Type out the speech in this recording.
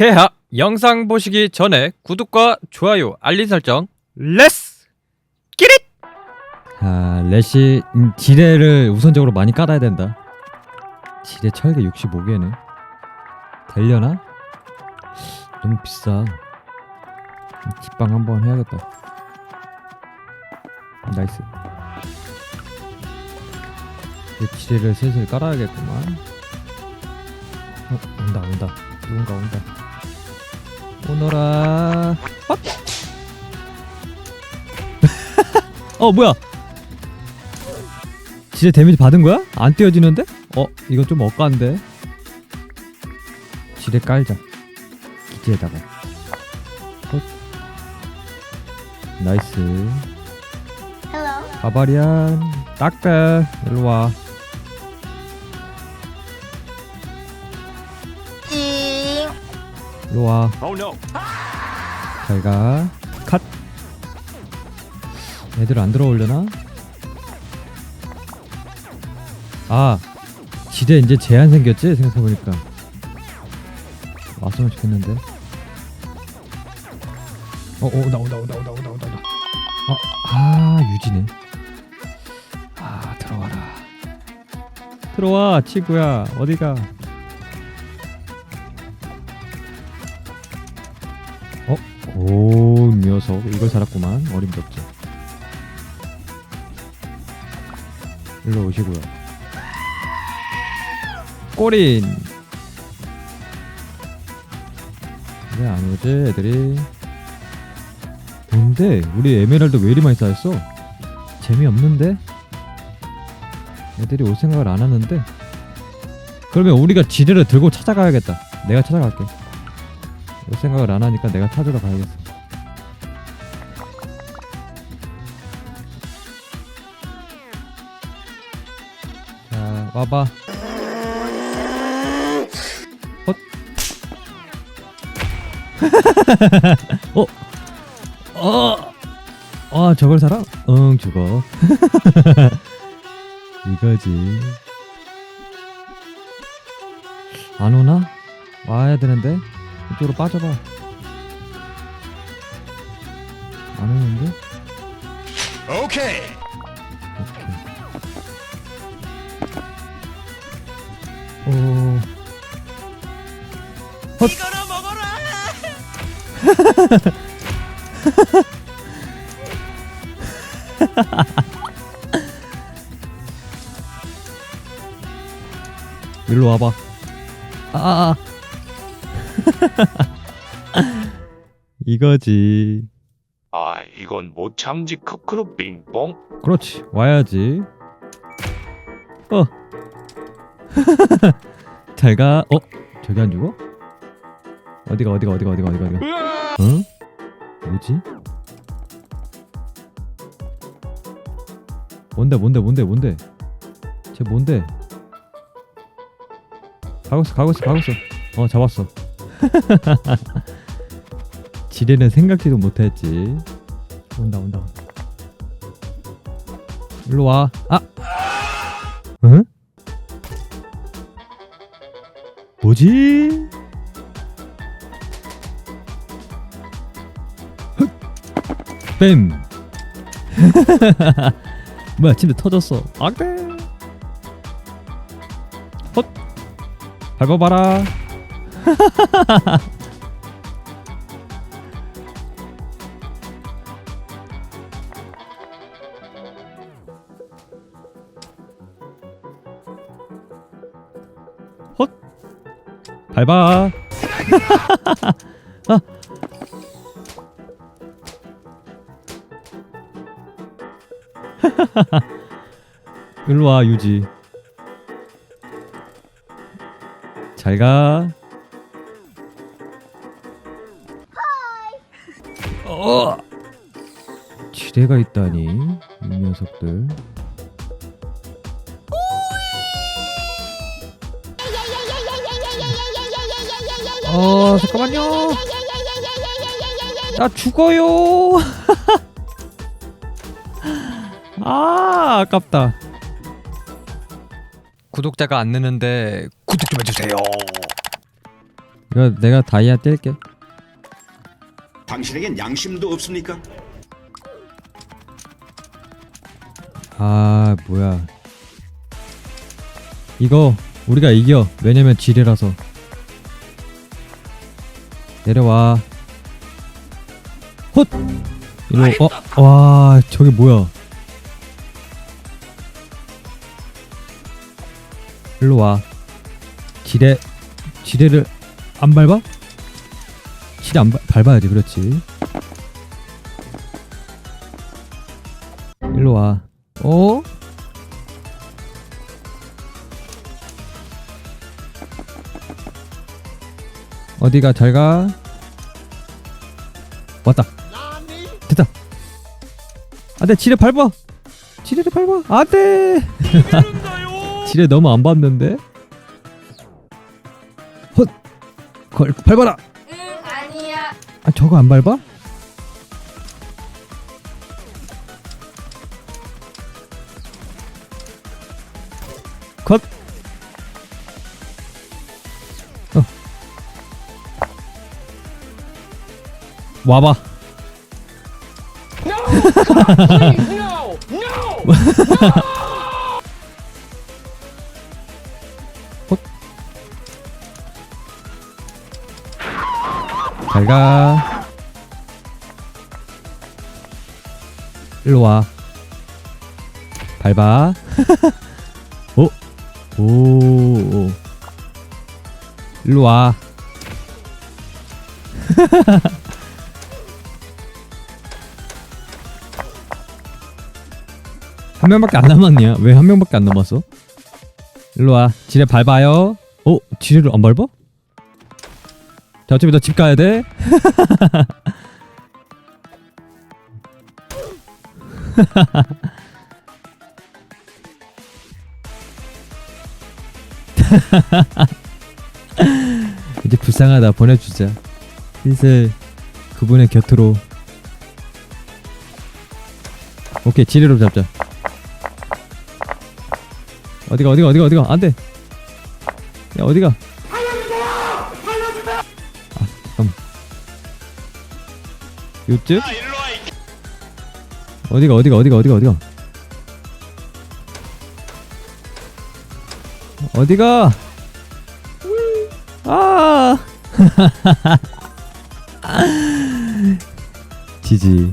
개하 영상 보시기 전에 구독과 좋아요 알림 설정 렛츠 끼릿 아, 래시 음, 지뢰를 우선적으로 많이 깔아야 된다. 지뢰 철개 65개네. 되려나? 너무 비싸. 뒷방 한번 해야겠다. 나이스. 이제 지뢰를 슬슬 깔아야겠구만. 어, 온다 온다. 누군가 온다. 오너라. 헛! 어 뭐야? 지뢰 데미지 받은 거야? 안 띄어지는데? 어 이건 좀 억까인데 지뢰 깔자 기지에다가 헛. 나이스 Hello. 바바리안 딱배 일로와 일로 와 Oh no 잘가 컷 애들 안 들어오려나? 아 지뢰 이제 제한 생겼지 생각해보니까 왔으면 좋겠는데 어, 어, 온다, 온다, 온다, 온다, 온다, 온다. 아, 아, 유지네. 아, 들어와라. 들어와, 친구야. 어디가? 오, 녀석. 이걸 살았구만. 어림없죠. 일로 오시고요. 꼬린. 왜 안 오지, 애들이? 뭔데? 우리 에메랄드 왜 이리 많이 쌓였어? 재미없는데? 애들이 올 생각을 안 하는데? 그러면 우리가 지뢰를 들고 찾아가야겠다. 내가 찾아갈게. 올 생각을 안 하니까 내가 찾으러 가야겠어. 자, 와봐. 헛. 어? 어, 어, 저걸 사라? 응, 죽어. 이거지. 안 오나? 와야 되는데? 이쪽으로 빠져봐. 안 오는데? 오케이 오케이. 오. 헛. 이거나 먹어라 일로 와봐. 아, 아, 아. 이거지. 아, 이건 못 참지 크크루 빙뽕. 그렇지. 와야지. 어. 잘 가. 어? 저기 안 죽어? 어디가 어디가 어디가 어디가 어디가 어디가? 응? 뭐지? 뭔데 뭔데 뭔데 뭔데? 쟤 뭔데? 가고 있어 가고 있어 가고 있어. 어 잡았어. 지뢰는 생각지도 못했지. 온다 온다. 일로 와. 아. 응? 뭐지? 흑. 뱀. 뭐야 침대 터졌어. 안돼. 헛. 밟아봐라. 헛. 밟아. 아. 일로 와 유지. 잘 가. 어. 지뢰가 있다니 이 녀석들. 어 잠깐만요. 나 죽어요. 아 아깝다. 구독자가 안 느는데 구독 좀 해주세요 이거 내가 다이아 뗄게 당신에겐 양심도 없습니까? 아 뭐야 이거 우리가 이겨 왜냐면 지뢰라서 내려와 헛 일로 어? 와 저게 뭐야 일로 와 지뢰 지뢰를 안 밟아? 지뢰 안 밟- 밟아야지 그렇지. 일로 와. 어? 어디가 잘가? 왔다. 됐다. 안돼 지뢰 밟아. 지뢰를 밟아. 안돼. 지뢰 너무 안 밟는데? 헛. 걸 밟아라. 응, 아 저거 안 밟아? 컷. 어. 와봐. 헛. 잘 가. 일로 와. 밟아. 오. 오. 오. 일로 와. 한 명밖에 안 남았냐? 왜 한 명밖에 안 남았어? 일로 와. 지뢰 밟아요. 어? 지뢰를 안 밟아? 자, 어차피 너 집 가야 돼. 이제 불쌍하다. 보내주자. 슬슬 그분의 곁으로. 오케이 지뢰로 잡자. 어디가 어디가 어디가 어디가? 안돼. 야 어디가? 아 잠깐만. 요쯤 어디가 어디가 어디가 어디가 어디가? 어디가? 아! 지지